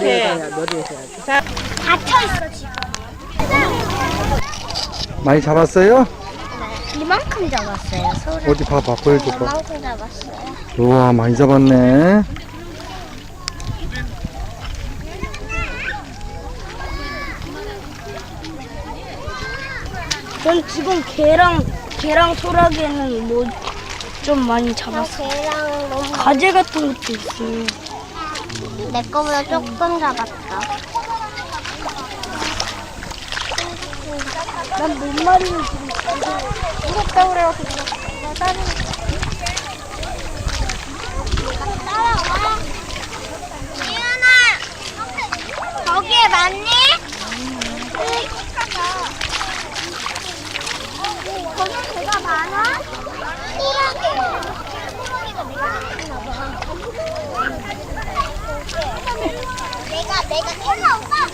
해야지. 닫혀있어 지금 많이 잡았어요? 이만큼 잡았어요 소라 어디 봐봐 보여줘봐 이만큼 잡았어요 우와 많이 잡았네 전 지금 개랑 개랑 소라게는 뭐 좀 많이 잡았어. 걔랑 너무 가재 같은 것도 있어요. 내 거보다 조금 잡았다 난몇 마리는 지금 무섭다 그래갖고 나 다른 따라와 이은아 거기에 맞니? 거기 개가 많아? 내가 캐나 오빠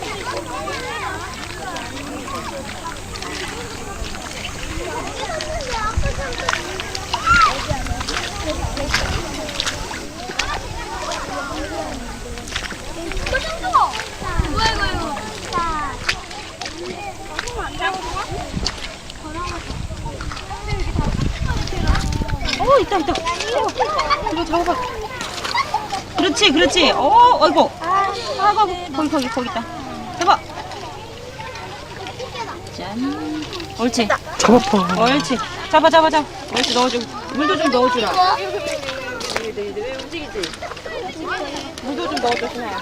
어 있다 있다. 어, 이거 잡아봐. 그렇지 그렇지. 어 어이구. 아이고 거기 거기 거기 있다. 잡아. 짠. 옳지. 잡았다 옳지. 잡아 잡아 잡아. 옳지 넣어줘. 물도 좀 넣어주라. 물도 좀 넣어줘 신아야.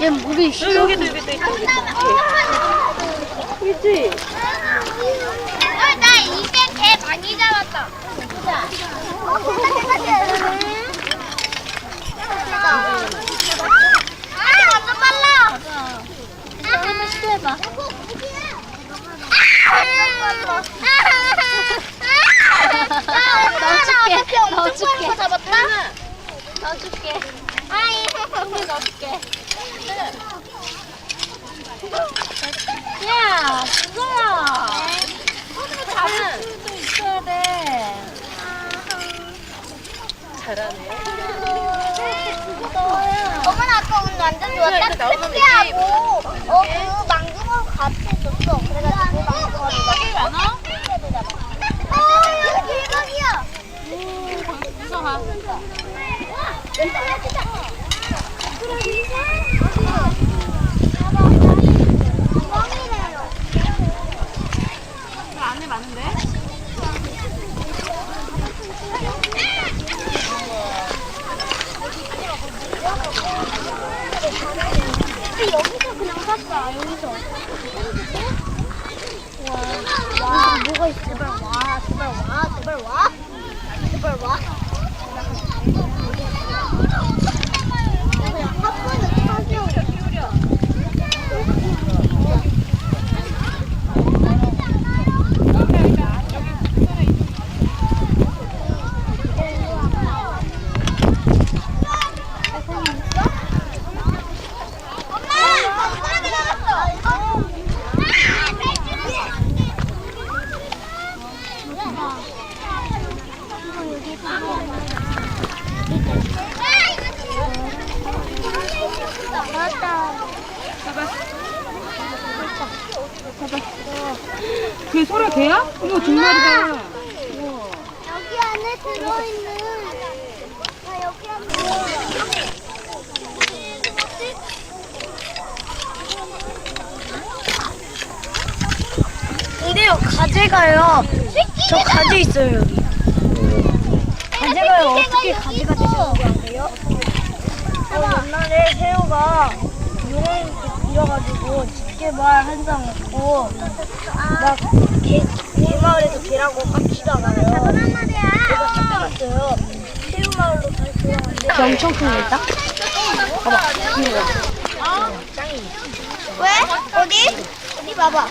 얘 물이 여기 여기도 여기도 있다. 그렇지. 개 많이 잡았다. 아, 완전 빨라. 한번 시도해봐. 넣어줄게. 넣어줄게. 넣어줄게. 아이, 넣어줄게. 야, 그거야. 잡을 수도 있어야 돼. 잘하네. 어머나 아까 오늘 완전 좋았다. 특이하고 어, 그 망둥어 같이 있었어. 그래가지고 망둥어가 많아? 어, 여기 대박이야. 무서워. 안에 많은데? 그냥 샀어. 여기서. 와, 와, 뭐가 있어? 제발 와, 제발 와, 제발 와, 제발 와. 그냥 한 번에 사줘. 엄마! 엄마가 잡았어! 맞다. 그게 소라 개야? 이거 두 마리다. 여기 안에 들어있는 나 여기 안에 들어있는 근데요 가재가요. 저 가재 있어요 여기. 가재가요 어떻게 가재가 되셨는 거예요? 어, 옛날에 새우가 용을 잃어가지고 집게발 한상 없고 막 개 개마을에서 개라고 말이야. 제가 쫓겨났어요. 새우 마을로 다시 돌아갔는데 엄청 큰거 있다. 봐봐, 이거. 왜? 어디? 어디 봐봐.